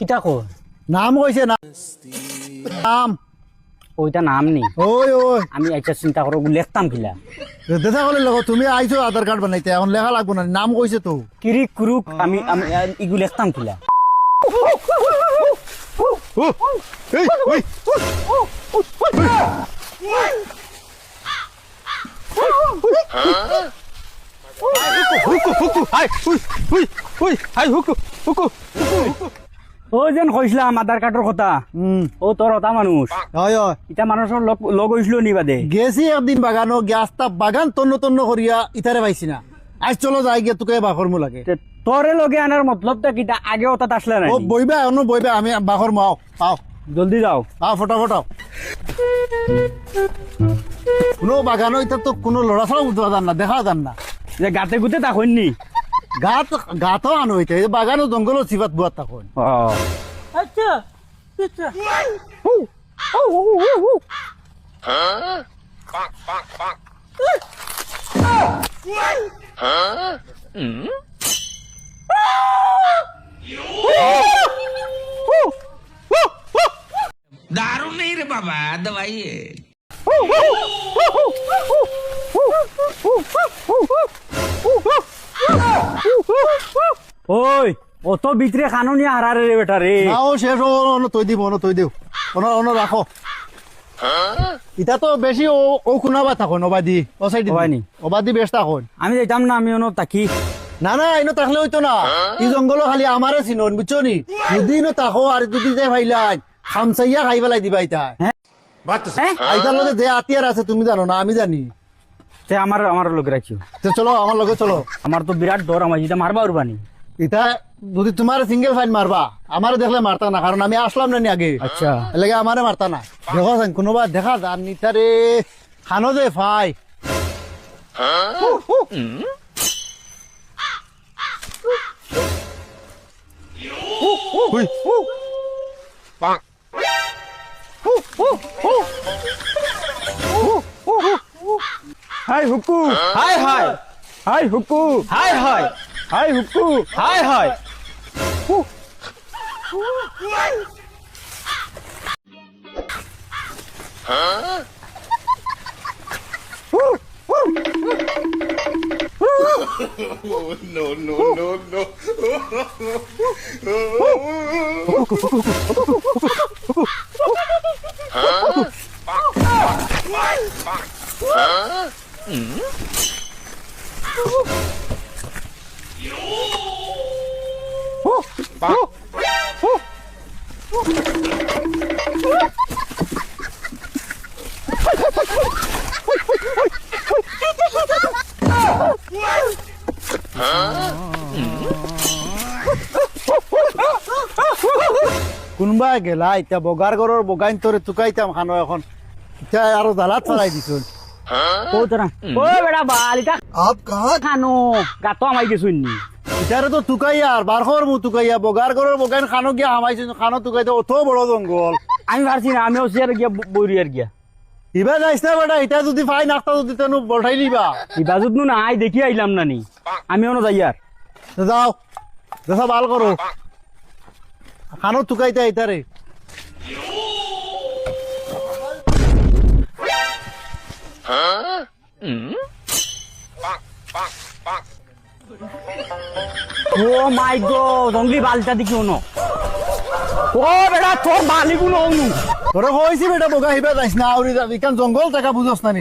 কিতা কো নাম কইছে না নাম। ওইটা নাম নি ওই ওই। আমি একটা চিন্তা করো লেখতাম কিলা দেখা করলে লগো তুমি আইছো আধার কার্ড বানাইতে এখন লেখা লাগবো না নাম কইছে তো। কিরিক কুরুক আমি আমি ইগু লেখতাম কিলা এই ওই ও যেন কইছিলাম আধার কার্ডের কথা। ও তোর ওটা মানুষ ইটা মানুষের লগ লগ হইছিল নি বাদে? গেছি একদিন বাগানো গ্যাসটা বাগান তন্ন তন্ন করিয়া ইতারে পাইছি না আজ চলো যাই গিয়ে তোকে বাখর মু লাগে। তোরে লগে আনার মতলবটা কিটা আগে ওটা আসলে না? ও বইবা অন্য বইবা আমি বাখর মাও আও জলদি যাও। আও ফটাফট আও। কোনো বাগানো এটা তো কোনো লড়া ছাড়া উঠবা যান না দেখা যান না। যে গাতে গুতে তা হইনি গাত গাতও আনো হইতে বাগানো জঙ্গলও চিবাত বুয়াত তখন আচ্ছা আচ্ছা দারুণ নেই রে বাবা হু হু হু woo, হু woo, woo, woo, woo, woo, woo. ওই অত ভিতরে খানুনি হারারে রে বেটা রে। নাও শেষ তৈ দিব অন্য তৈ দিও। অন্য অন্য রাখো। ইটা তো বেশি ও ও খুনাবা থাকো অবাদি। ও সাইড হয়নি। অবাদি। বেশ থাকো আমি যাইতাম না আমি অন তাকি না না ইনো থাকলে হইতো না। ই জঙ্গল খালি আমারে চিনন বুঝছ নি? যদি ইনো থাকো আর যদি যাই ভাইলাই খামসাইয়া খাই পেলাই দিবা ইটা হ্যাঁ আইতার লগে যে আতিয়ার আছে তুমি জানো না আমি জানি। তে আমার আমার লোক রাখিও। তো চলো আমার লগে চলো। আমার তো বিরাট ডর আমার যেটা মারবা উরবানি ইটা যদি তোমার সিঙ্গেল ফাইন মারবা আমারে দেখলে মারতা না কারণ আমি আসলাম না নি আগে। আচ্ছা। এলাকে আমারে মারতা না। দেখো কোনোবা দেখা যান নিতারে খানো যে ফাই হাই হুকু হাই হাই হাই হুকু হাই হাই হাই হুকু হাই হাই কোনবা গেলা এতিয়া বগাৰ ঘৰৰ বগাইন তৰে টুকাইতাম খানো এখন। এতিয়া আৰু জালাত চলাই দিছোন। আমি গিয়া গিয়া। যদি নাস্তা যদি বঠাই নাই দেখি আইলাম নানি। আমি অন যাই আর। যাও। দেখা ভালো করো। খানো টুকাইতে ইতারে ও মাই গো জঙ্গলি বালটা দেখি অন। ও বেটা তোর বালি গুলো অনু। তোরে কইছি বেটা বগা হিবা যাইছ না আউরি যাবি। কারণ জঙ্গল টাকা বুঝস না নি।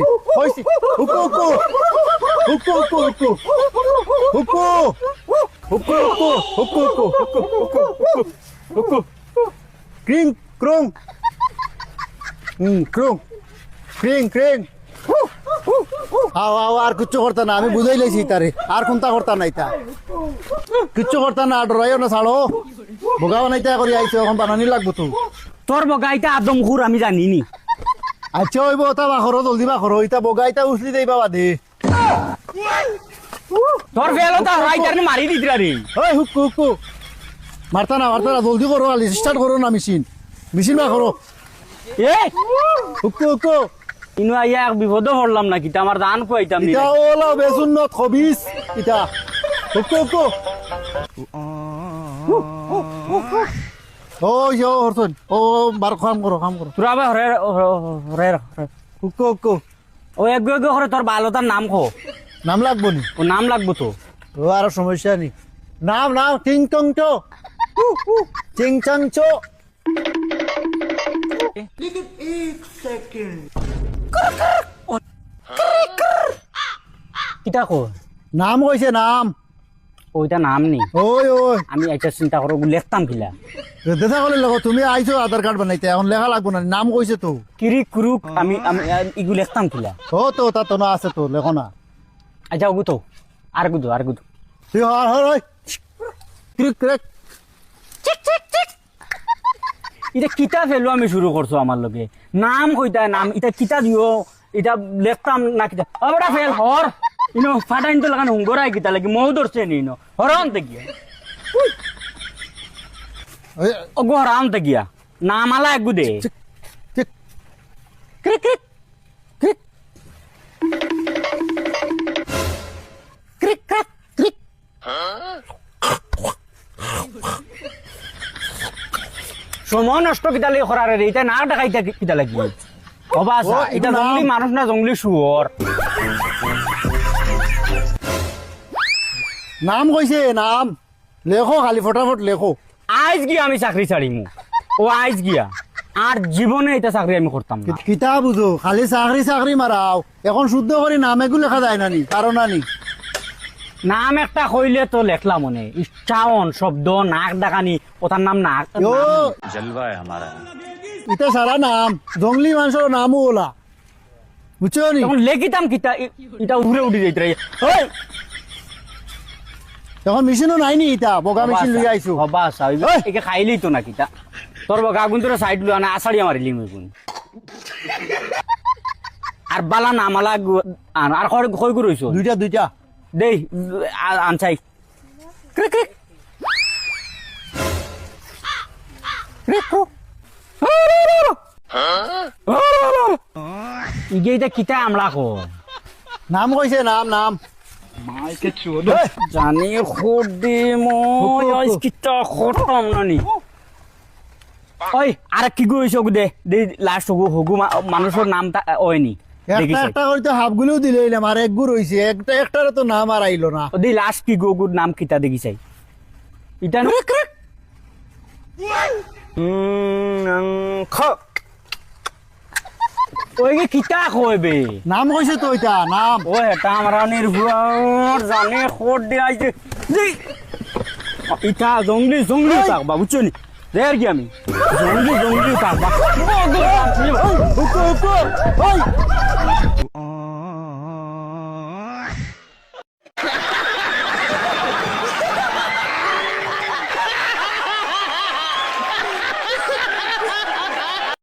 হুকু হুকু হুকু হুকু হুকু হুকু হুকু হুকু হুকু হুকু হুকু হুকু ক্রিং ক্রুং হুম ক্রুং ক্রিং ক্রিং আও আও আর কিচ্ছু করতা না আমি বুঝাই লাইছি তারে আর কোনটা করতা নাই তা কিচ্ছু করতা না ডরাইও না ছাড়ো বগা বানাইতা করি আইছো এখন বানানি লাগবো তো তোর বগাইটা আদম খুর আমি জানি নি আচ্ছা ওইব ওটা বাখরো জলদি বাখরো ইটা বগাইটা উছলি দেই বাবা দে তোর রাইটার মারি দিতরা রে ওই হুকু হুকু মারতা না মারতা না জলদি করো আলি স্টার্ট করো না মেশিন মেশিন বাখরো এ হুকু হুকু ইনু আইয়া এক বিপদ পড়লাম না কিতা আমার দান খুয়াইতাম নি ইটা ওলা বেসুন নত খবিস ইটা হুকু হুকু ও ইয়ো হরছন ও বার কাম করো কাম করো তোরা আবার হরে হরে হুকু হুকু ও এক এক করে তোর নাম খো নাম লাগবো নি? ও নাম লাগবো তো। ও আর সমস্যা নেই। নাম নাম টিং চং চো। টিং চং চো। কিতা কো? নাম কইছে নাম। ওইটা নাম নি ওই ওই। আমি একটা চিন্তা করো লেখতাম কিলা দেখা করলে লগো তুমি আইছো আধার কার্ড বানাইতে এখন লেখা লাগবো না নাম কইছে তো। কিরিক কুরুক আমি আমি ইগু লেখতাম কিলা ও তো তা তো না আছে তো লেখো না। আচ্ছা ওগু তো আর গুদো আর গুদো তুই হর হর ওই ক্রিক ক্রিক এটা কিতা ফেলো আমি শুরু করছ আমার লগে। নাম কইতা নাম এটা কিতা দিও এটা লেখতাম না কিতা। আবার ফেল হর ইনো ফাটাইন তো লাগানো হুঙ্গরাই কিতা লাগি মৌ ধরছে নি ইনো। হরন তে গিয়া। ওগো হরাম তে গিয়া। নাম আলা একগু দে। ক্রিক ক্রিক। ক্রিক। ক্রিক ক্রিক সময় নষ্ট কিতা লাগি করারে রে। এটা না ডাকাইতা কিতা লাগি? অবা ও, এটা। জঙ্গলি মানুষ না জঙ্গলি শুয়র। নাম কইছে নাম। লেখো খালি ফটাফট লেখো। আজ গিয়া আমি চাকরি ছাড়িম। ও আজ গিয়া। আর জীবনে এটা চাকরি আমি করতাম না। কিতা বুঝো খালি চাকরি চাকরি মারাও। এখন শুদ্ধ করে নামে গুলো লেখা যায় নানি কারণ নানি নাম একটা কইলে তো লেখলাম মনে। উচ্চারণ শব্দ নাক ডাকানি ওটার নাম নাক এটা সারা নাম জঙ্গলি মানুষের নামও ওলা। বুঝছ নি? লেখিতাম কিতা এটা উড়ে উঠে যাইতে ওই মেশিনও নাই নি ইটা বগা মেশিন লই আইছো। হবা স্বাভাবিক ওই! একে খাইলেই তো না কিতা তোর বগা আগুন তোর সাইড লুয়া না আষাঢ়ি আমার লিম গুণ আর বালা নামালা গু- আন আর খয় খয় করইছো দুইটা দুইটা। দেই আ- আনছাই ক্রিক ক্রিক ক্রিক ক্রুক। কিতা আমলা কো নাম কইছে নাম নাম। জানি খুদি মই খতম নানি। আর কি কইছ দে দে লাস্ট হগু হগু মানুষের নাম তা ওইনি দেখি একটা একটা করে তো হাফ গুলোও দিলে এলাম আর এক গুড় হইছে। একটা একটার তো নাম আর আইলো না। দি লাস্ট কি গো নাম কিতা দেখি চাই ইটা খ। ওই কি কিতা কইবে? নাম কইছে তো ওইটা নাম। ও এটা আমরা নির্ভর জানে খোট দিয়ে আইছে ইটা জঙ্গলি জঙ্গলি থাকবা বুঝছ নি? দেয়ার কি আমি? জঙ্গলি জঙ্গলি থাকবা